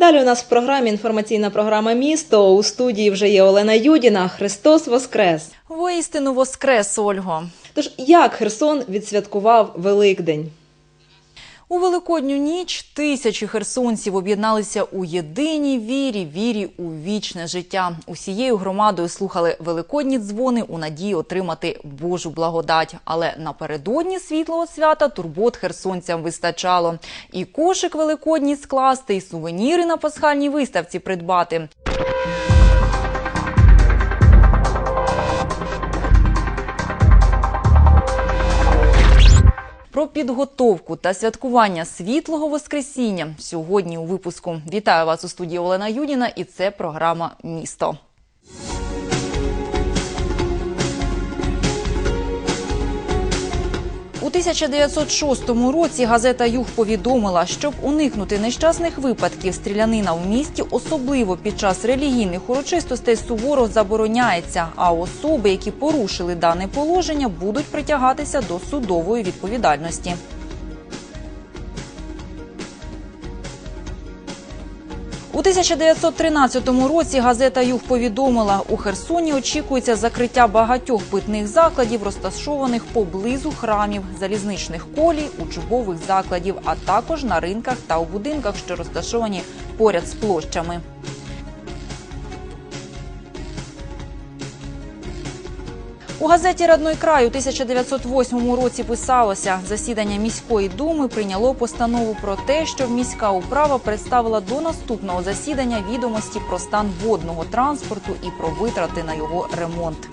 Далі у нас в програмі інформаційна програма Місто. У студії вже є Олена Юдіна. Христос Воскрес. Воістину воскрес, Ольго. Тож як Херсон відсвяткував Великдень? У великодню ніч тисячі херсонців об'єдналися у єдиній вірі, вірі у вічне життя. Усією громадою слухали великодні дзвони у надії отримати Божу благодать. Але напередодні світлого свята турбот херсонцям вистачало. І кошик великодній скласти, і сувеніри на пасхальній виставці придбати. Про підготовку та святкування світлого воскресіння сьогодні у випуску. Вітаю вас у студії Олена Юніна, і це програма Місто. 1906 році газета Юг повідомила, щоб уникнути нещасних випадків, стрілянина в місті, особливо під час релігійних урочистостей, суворо забороняється. А особи, які порушили дане положення, будуть притягатися до судової відповідальності. У 1913 році газета Юг повідомила, у Херсоні очікується закриття багатьох питних закладів, розташованих поблизу храмів, залізничних колій, учбових закладів, а також на ринках та у будинках, що розташовані поряд з площами. У газеті Радной край у 1908 році писалося, засідання міської думи прийняло постанову про те, що міська управа представила до наступного засідання відомості про стан водного транспорту і про витрати на його ремонт.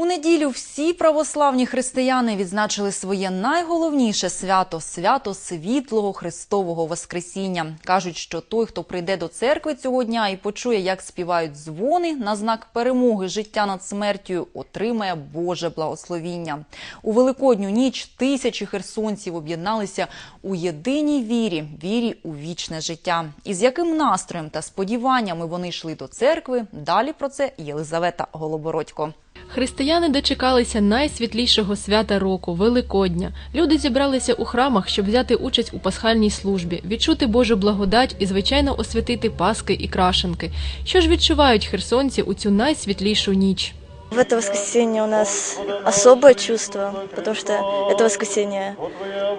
У неділю всі православні християни відзначили своє найголовніше свято свято світлого Христового Воскресіння. кажуть, що той, хто прийде до церкви цього дня і почує, як співають дзвони на знак перемоги життя над смертю, отримає Боже благословіння. У великодню ніч тисячі херсонців об'єдналися у єдиній вірі, вірі у вічне життя. І з яким настроєм та сподіваннями вони йшли до церкви? Далі про це Єлизавета Голобородько. Християни дочекалися найсвітлішого свята року Великодня. Люди зібралися у храмах, щоб взяти участь у пасхальній службі, відчути Божу благодать і, звичайно, освятити паски і крашенки. Що ж відчувають херсонці у цю найсвітлішу ніч? В это воскресенье у нас особое чувство, потому что это воскресенье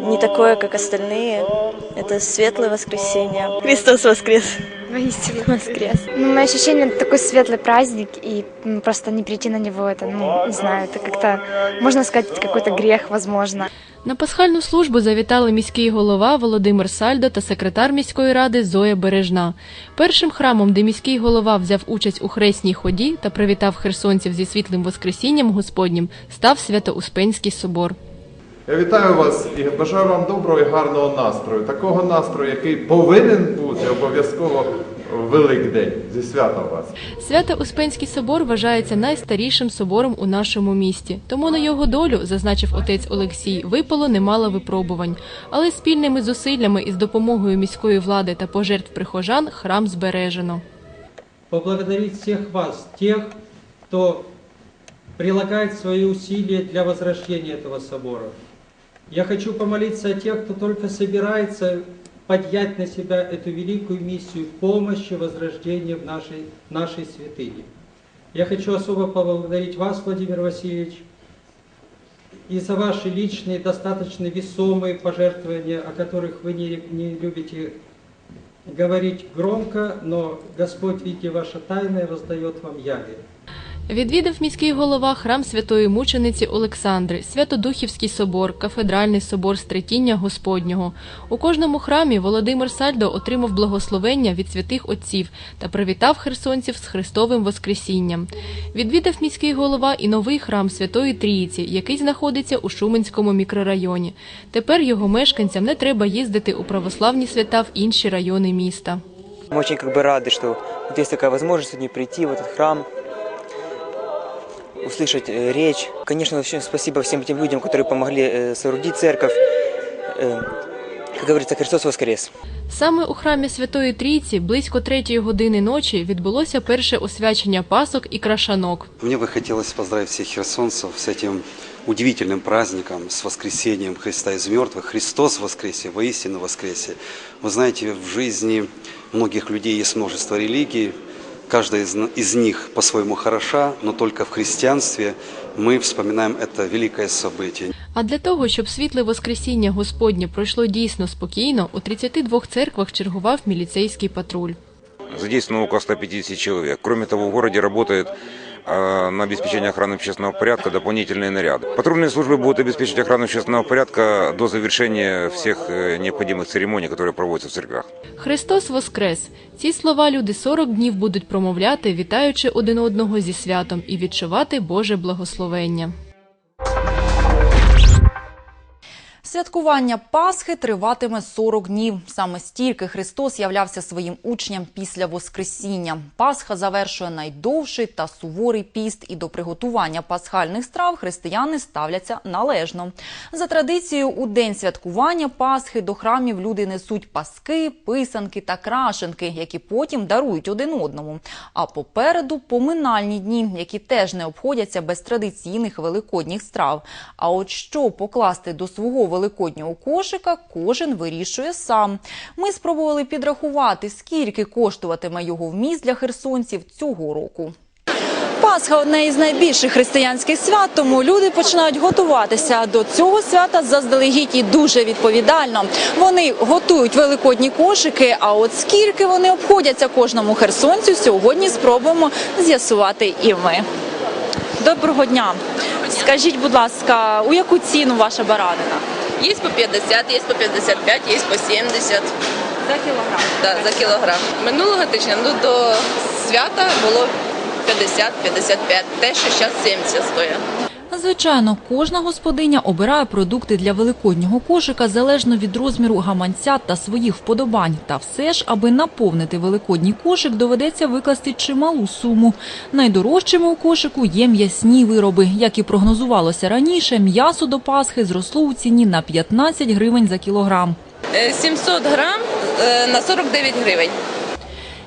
не такое, как остальные. Это светлое воскресенье. Христос воскрес! Воистину воскрес. Ну, мое ощущение, это такой светлый праздник, и просто не прийти на него, это, ну, не знаю, это как-то, можно сказать, какой-то грех, возможно. На пасхальну службу завітали міський голова Володимир Сальдо та секретар міської ради Зоя Бережна. Першим храмом, де міський голова взяв участь у хресній ході та привітав херсонців зі світлим Воскресінням Господнім, став Свято-Успенський собор. Я вітаю вас і бажаю вам доброго і гарного настрою. Такого настрою, який повинен бути обов'язково Великдень. Зі святом вас. Свято-Успенський собор вважається найстарішим собором у нашому місті. Тому на його долю, зазначив отець Олексій, випало немало випробувань. Але спільними зусиллями і з допомогою міської влади та пожертв прихожан храм збережено. поблагодарить всех вас, тех, кто прилагает свои усилия для возрождения этого собора. Я хочу помолиться о тех, кто только собирается поднять на себя эту великую миссию помощи возрождения в нашей, нашей святыне. Я хочу особо поблагодарить вас, Владимир Васильевич, и за ваши личные, достаточно весомые пожертвования, о которых вы не, не любите говорить громко, но Господь, видите, ваше тайное воздает вам яве. Відвідав міський голова храм святої мучениці Олександри, Святодухівський собор, кафедральний собор Стретіння Господнього. У кожному храмі Володимир Сальдо отримав благословення від святих отців та привітав херсонців з Христовим Воскресінням. Відвідав міський голова і новий храм Святої Трійці, який знаходиться у Шуменському мікрорайоні. Тепер його мешканцям не треба їздити у православні свята в інші райони міста. Мы очень как бы рады, что вот есть такая возможность сегодня прийти в этот храм, услышать э, речь. Конечно, очень спасибо всем тем людям, которые помогли э, соорудить церковь. Э, как говорится, Христос воскрес. Саме у храмі Святої Трійці близько третьої години ночі відбулося перше освячення пасок і крашанок. Мне бы хотелось поздравить всех херсонцев с этим удивительным праздником, с воскресением Христа из мертвых. Христос воскресе, воистину воскресе. Вы знаете, в жизни многих людей есть множество религий, каждая из, н- из них по-своему хороша, но только в христианстве мы вспоминаем это великое событие. А для того, щоб світле Воскресіння Господнє пройшло дійсно спокійно, у 32 церквах чергував міліцейський патруль. Задействовано около 150 человек. Кроме того, в городе работает э, на обеспечение охраны общественного порядка дополнительные наряды. Патрульные службы будут обеспечить охрану общественного порядка до завершения всех э, необходимых церемоний, которые проводятся в церквях. Христос Воскрес! Ці слова люди 40 днів будуть промовляти, вітаючи один одного зі святом і відчувати Боже благословення. Святкування Пасхи триватиме 40 днів. Саме стільки Христос являвся своїм учням після Воскресіння. Пасха завершує найдовший та суворий піст, і до приготування пасхальних страв християни ставляться належно. За традицією, у день святкування Пасхи до храмів люди несуть паски, писанки та крашенки, які потім дарують один одному. А попереду поминальні дні, які теж не обходяться без традиційних великодніх страв. А от що покласти до свого великоднього кошика, кожен вирішує сам. Ми спробували підрахувати, скільки коштуватиме його вміст для херсонців цього року. Пасха одне із найбільших християнських свят, тому люди починають готуватися до цього свята заздалегідь і дуже відповідально. Вони готують великодні кошики. А от скільки вони обходяться кожному херсонцю, сьогодні спробуємо з'ясувати і ми. Доброго дня. Скажіть, будь ласка, у яку ціну ваша баранина? Есть по 50, есть по 55, есть по 70 За кілограм. да, за кілограм. Минулого тижня ну, до свята було 50-55, те, що зараз 70 стоїть. Звичайно, кожна господиня обирає продукти для великоднього кошика залежно від розміру гаманця та своїх вподобань. Та все ж, аби наповнити великодній кошик, доведеться викласти чималу суму. Найдорожчими у кошику є м'ясні вироби. Як і прогнозувалося раніше, м'ясо до Пасхи зросло у ціні на 15 гривень за кілограм. Е, 700 грам е, на 49 гривень.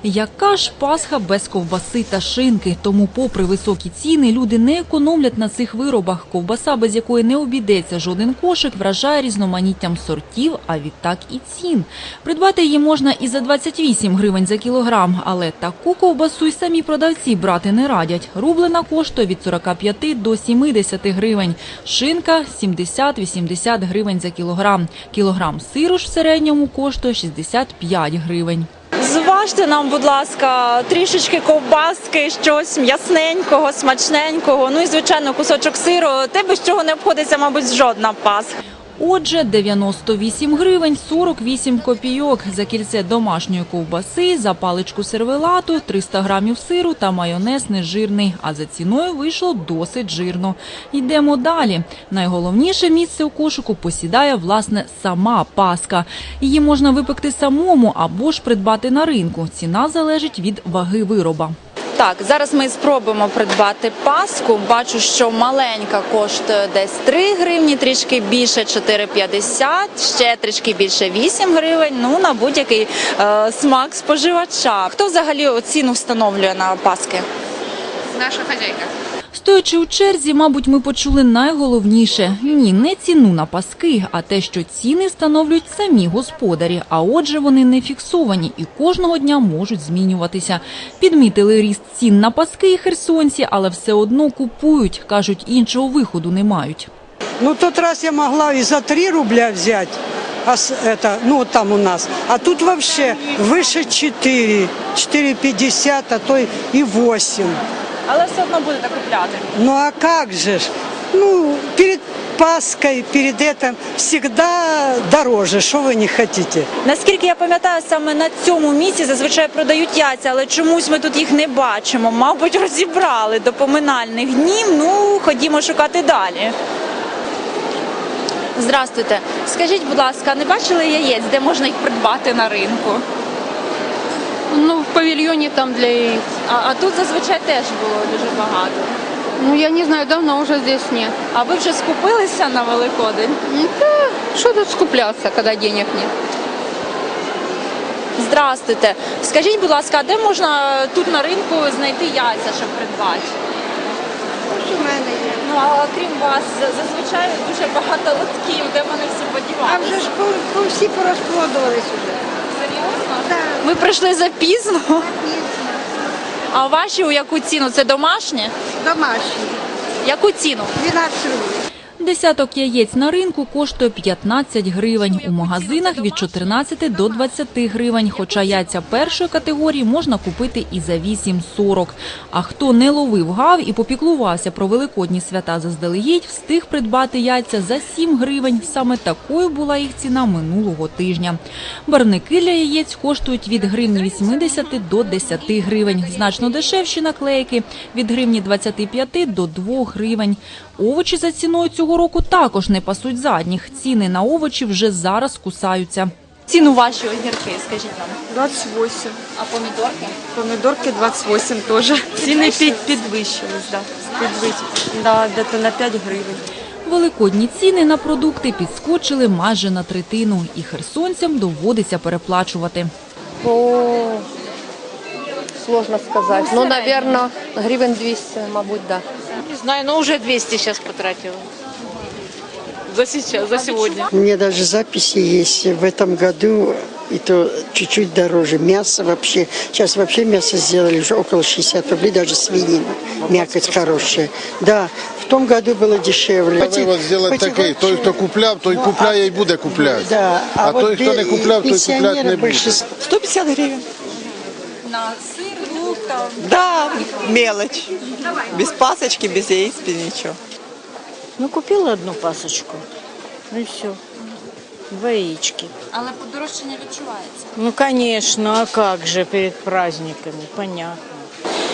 Яка ж Пасха без ковбаси та шинки? Тому, попри високі ціни, люди не економлять на цих виробах. Ковбаса, без якої не обійдеться жоден кошик, вражає різноманіттям сортів, а відтак і цін. Придбати її можна і за 28 гривень за кілограм, але таку ковбасу й самі продавці брати не радять. Рублена коштує від 45 до 70 гривень, шинка 70-80 гривень за кілограм. Кілограм сиру ж в середньому коштує 65 гривень. Зважте нам, будь ласка, трішечки ковбаски, щось м'ясненького, смачненького. Ну і звичайно, кусочок сиру. Те без чого не обходиться, мабуть, жодна пасха. Отже, 98 гривень 48 копійок за кільце домашньої ковбаси, за паличку сервелату, 300 грамів сиру та майонез нежирний. А за ціною вийшло досить жирно. Йдемо далі. Найголовніше місце у кошику посідає власне сама паска. Її можна випекти самому або ж придбати на ринку. Ціна залежить від ваги вироба. Так, зараз ми спробуємо придбати паску. Бачу, що маленька коштує десь 3 гривні, трішки більше 4,50, ще трішки більше 8 гривень. Ну на будь-який е, смак споживача. Хто взагалі ціну встановлює на паски? Наша хазяйка. Стоячи у черзі, мабуть, ми почули найголовніше – ні, не ціну на паски, а те, що ціни встановлюють самі господарі, а отже вони не фіксовані і кожного дня можуть змінюватися. Підмітили ріст цін на паски і херсонці, але все одно купують, кажуть, іншого виходу не мають. Ну, тот раз я могла и за 3 рубля взять, а это, ну, там у нас. А тут вообще выше 4, 4,50, а то и 8. Але все одно будете купляти. Ну, а как же ж? Ну, перед Паской, перед этим всегда дороже, что вы не хотите. Наскільки я пам'ятаю, саме на цьому місці зазвичай продають яйця, але чомусь ми тут їх не бачимо. Мабуть, розібрали до поминальних днів. Ну, ходімо шукати далі. Здравствуйте. Скажіть, будь ласка, не бачили яєць, де можна їх придбати на ринку? Ну, в павільйоні там для яєць. А, а тут зазвичай теж було дуже багато. Ну, я не знаю, давно уже здесь нет. А ви вже скупилися на Великодень? Ну, да, что тут скупляться, когда денег нет? Здравствуйте. Скажіть, будь ласка, а де можна тут на ринку знайти яйця, щоб придбати? Що в мене є? Ну а крім вас, зазвичай дуже багато лотків, де вони всі А вже ж по, по всі порозпродувались уже. Так, Ви прийшли запізно. А ваші у яку ціну? Це домашні? Домашні. Яку ціну? 12 рублей. Десяток яєць на ринку коштує 15 гривень. У магазинах від 14 до 20 гривень. Хоча яйця першої категорії можна купити і за 8,40. А хто не ловив гав і попіклувався про великодні свята заздалегідь, встиг придбати яйця за 7 гривень. Саме такою була їх ціна минулого тижня. Барвники для яєць коштують від гривні 80 до 10 гривень. Значно дешевші наклейки від гривні 25 до 2 гривень. Овочі за ціною цього року також не пасуть задніх. Ціни на овочі вже зараз кусаються. Ціну ваші огірки, скажіть нам. 28. А помідорки? Помидорки 28 тоже. Ціни під, підвищились, да. Підвищились. Да, где-то на 5 гривень. Великодні ціни на продукти підскочили майже на третину, і херсонцям доводиться переплачувати. О, сложно сказать. Ну, наверное, гривен 200, мабуть, да. Не знаю, но уже 200 сейчас потратила. За сейчас, за сегодня. У меня даже записи есть в этом году, и то чуть-чуть дороже. Мясо вообще, сейчас вообще мясо сделали уже около 60 рублей, даже свинина, мякоть хорошая. Да, в том году было дешевле. Можливо зробити такий, той, хто купляв, той купляє і буде купляти. Да, А вот той, хто не купляв, той купляти пенсионеры не буде. больше 150 гривен. На сир, лук, там. Да, мелочь. Без пасочки, без яиц, без ничего. Ну, купила одну пасочку. Ну и все. Два яички. Але подорожчання відчувається. Ну, конечно, а как же перед праздниками, понятно.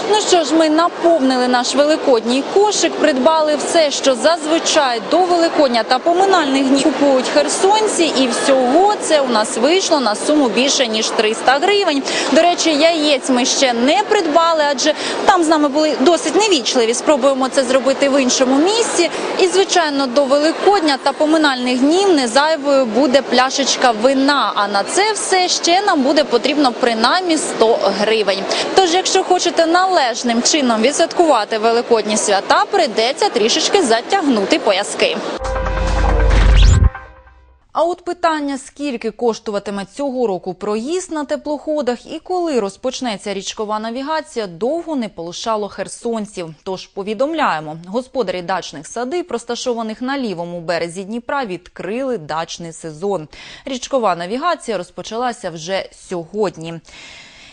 Ну що ж, ми наповнили наш великодній кошик, придбали все, що зазвичай до Великодня та поминальних днів купують херсонці, і всього це у нас вийшло на суму більше ніж 300 гривень. До речі, яєць ми ще не придбали, адже там з нами були досить невічливі. Спробуємо це зробити в іншому місці. І звичайно, до Великодня та поминальних днів не зайвою буде пляшечка вина. А на це все ще нам буде потрібно принаймні 100 гривень. Тож, якщо хочете належним чином відсвяткувати великодні свята, прийдеться трішечки затягнути пояски. А от питання, скільки коштуватиме цього року проїзд на теплоходах і коли розпочнеться річкова навігація, довго не полишало херсонців. Тож повідомляємо, господарі дачних садиб, розташованих на лівому березі Дніпра, відкрили дачний сезон. Річкова навігація розпочалася вже сьогодні.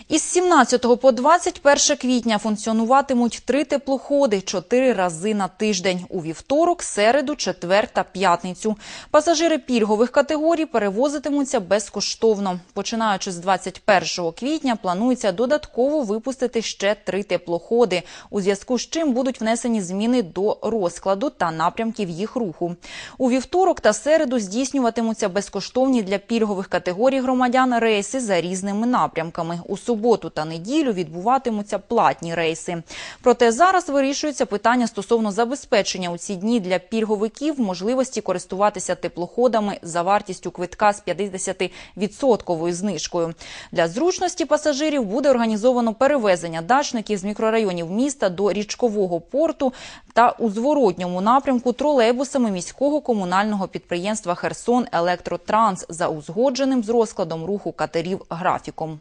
Із 17 по 21 квітня функціонуватимуть три теплоходи чотири рази на тиждень у вівторок, середу, четвер та п'ятницю. Пасажири пільгових категорій перевозитимуться безкоштовно. Починаючи з 21 квітня, планується додатково випустити ще три теплоходи, у зв'язку з чим будуть внесені зміни до розкладу та напрямків їх руху. У вівторок та середу здійснюватимуться безкоштовні для пільгових категорій громадян рейси за різними напрямками. У суботу та неділю відбуватимуться платні рейси. Проте зараз вирішується питання стосовно забезпечення у ці дні для пільговиків можливості користуватися теплоходами за вартістю квитка з 50% знижкою. Для зручності пасажирів буде організовано перевезення дачників з мікрорайонів міста до річкового порту та у зворотньому напрямку тролейбусами міського комунального підприємства Херсон Електротранс за узгодженим з розкладом руху катерів графіком.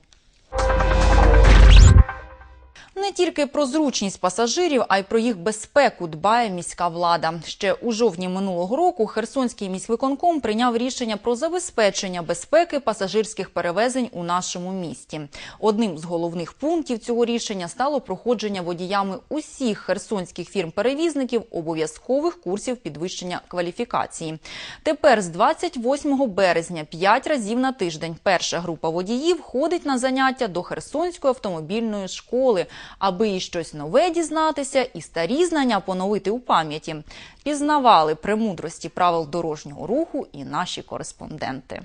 Не тільки про зручність пасажирів, а й про їх безпеку дбає міська влада. Ще у жовтні минулого року Херсонський міськвиконком прийняв рішення про забезпечення безпеки пасажирських перевезень у нашому місті. Одним з головних пунктів цього рішення стало проходження водіями усіх херсонських фірм-перевізників обов'язкових курсів підвищення кваліфікації. Тепер з 28 березня 5 разів на тиждень перша група водіїв ходить на заняття до Херсонської автомобільної школи, аби і щось нове дізнатися, і старі знання поновити у пам'яті. Пізнавали премудрості правил дорожнього руху і наші кореспонденти.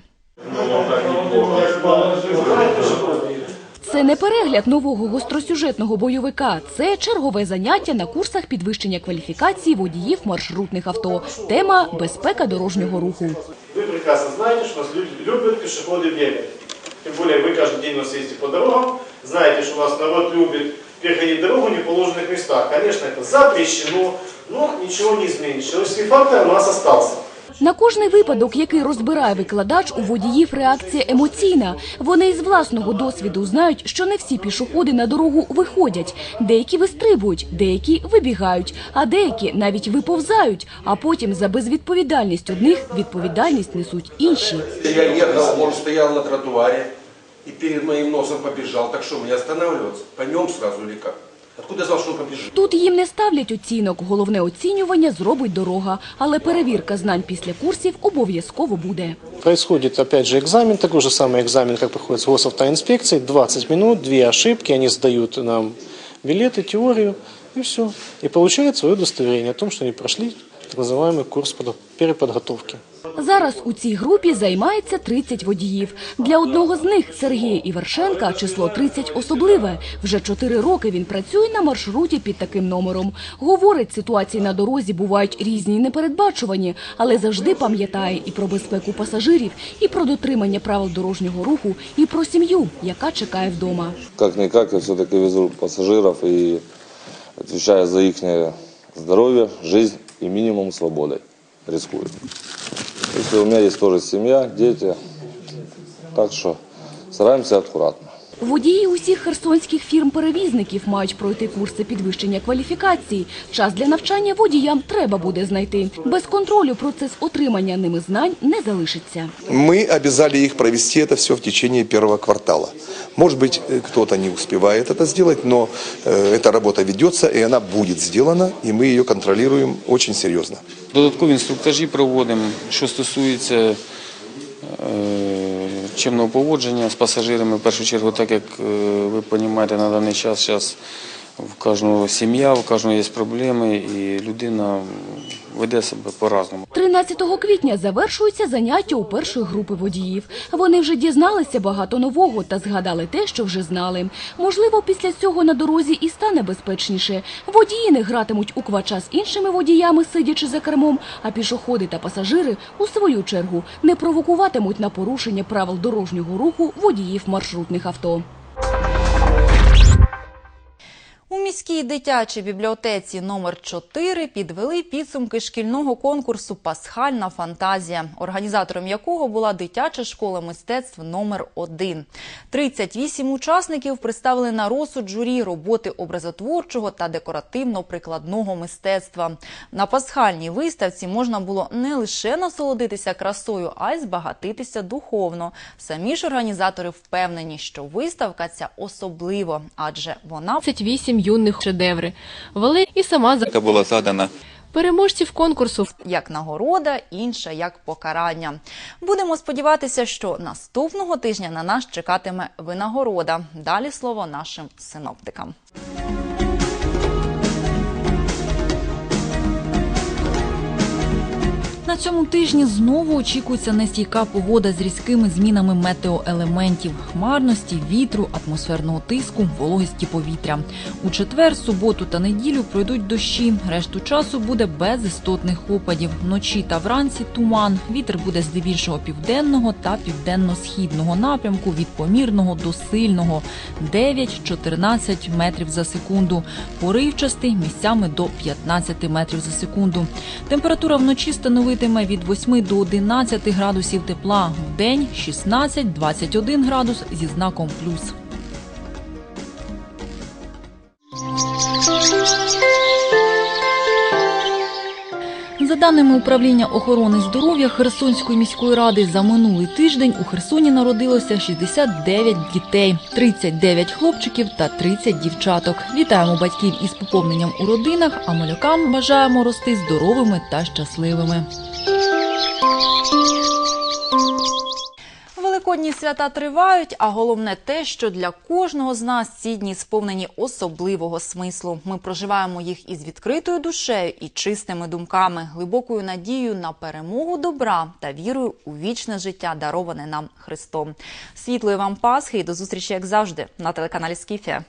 Це не перегляд нового гостросюжетного бойовика. Це чергове заняття на курсах підвищення кваліфікації водіїв маршрутних авто. Тема безпека дорожнього руху. Вы прекрасно знаете, что у нас люди любят пешеходы бегать. Тем более вы каждый день у нас ездите по дорогам, знаете, что у нас народ любит переходить дорогу в неположенных местах. Конечно, это запрещено, но ничего не изменит. Человеческий фактор у нас остался. На кожний випадок, який розбирає викладач, у водіїв реакція емоційна. Вони із власного досвіду знають, що не всі пішоходи на дорогу виходять. Деякі вистрибують, деякі вибігають, а деякі навіть виповзають. А потім за безвідповідальність одних відповідальність несуть інші. Я ехал, он стоял на тротуаре и перед моим носом побежал. Так что, мне останавливаться? По нем сразу или как? Откуда я знал, что он побежит? Тут їм не ставлять оцінок. Головне оцінювання зробить дорога. Але перевірка знань після курсів обов'язково буде. Происходит, опять же, экзамен, такой же самый экзамен, как проходит с госавтоинспекцией, 20 минут, две ошибки, они сдают нам билеты, теорию, и все. И получают свое удостоверение о том, что они прошли так называемый курс подо- переподготовки. Зараз у цій групі займається 30 водіїв. Для одного з них, Сергія Івершенка, число 30 особливе. Вже 4 роки він працює на маршруті під таким номером. Говорить, ситуації на дорозі бувають різні і непередбачувані, але завжди пам'ятає і про безпеку пасажирів, і про дотримання правил дорожнього руху, і про сім'ю, яка чекає вдома. Как-никак я все-таки везу пассажиров и отвечаю за их здоровье, жизнь и минимум свободой. Рискую. Если у меня есть тоже семья, дети, так что стараемся аккуратно. Водії усіх херсонських фірм-перевізників мають пройти курси підвищення кваліфікації. Час для навчання водіям треба буде знайти. Без контролю процес отримання ними знань не залишиться. Мы обязали их провести это все в течение первого квартала. Может быть, э, кто-то не успевает это сделать, но э, эта работа ведется, и она будет сделана, и мы ее контролируем очень серьезно. Додаткові інструктажі проводимо, що стосується е, чимного поводження з пасажирами. В першу чергу, так як е, ви розумієте, на даний час зараз в кожного сім'я, в кожного є проблеми, і людина веде себе по-разному. 13 квітня завершуються заняття у першої групи водіїв. Вони вже дізналися багато нового та згадали те, що вже знали. Можливо, після цього на дорозі і стане безпечніше. Водії не гратимуть у квача з іншими водіями, сидячи за кермом, а пішоходи та пасажири, у свою чергу, не провокуватимуть на порушення правил дорожнього руху водіїв маршрутних авто. У міській дитячій бібліотеці номер 4 підвели підсумки шкільного конкурсу Пасхальна фантазія, організатором якого була дитяча школа мистецтв номер 1 38 учасників представили на розсуд журі роботи образотворчого та декоративно-прикладного мистецтва. На пасхальній виставці можна було не лише насолодитися красою, а й збагатитися духовно. Самі ж організатори впевнені, що виставка ця особливо, адже вона 28 юних шедеври. Вали і сама за яка була задана переможців конкурсу. як нагорода, інша як покарання. Будемо сподіватися, що наступного тижня на нас чекатиме винагорода. Далі слово нашим синоптикам. На цьому тижні знову очікується нестійка погода з різкими змінами метеоелементів, хмарності, вітру, атмосферного тиску, вологості повітря. У четвер, суботу та неділю пройдуть дощі. Решту часу буде без істотних опадів. Вночі та вранці туман. Вітер буде здебільшого південного та південно-східного напрямку від помірного до сильного 9-14 метрів за секунду. Поривчастий місцями до 15 метрів за секунду. Температура вночі становитиме від 8 до 11 градусів тепла. В день 16-21 градус зі знаком плюс. За даними управління охорони здоров'я Херсонської міської ради, за минулий тиждень у Херсоні народилося 69 дітей, 39 хлопчиків та 30 дівчаток. Вітаємо батьків із поповненням у родинах, а малюкам бажаємо рости здоровими та щасливими. Великодні свята тривають, а головне те, що для кожного з нас ці дні сповнені особливого смислу. Ми проживаємо їх із відкритою душею і чистими думками, глибокою надією на перемогу добра та вірою у вічне життя, дароване нам Христом. Світлої вам Пасхи і до зустрічі, як завжди, на телеканалі Скіфія.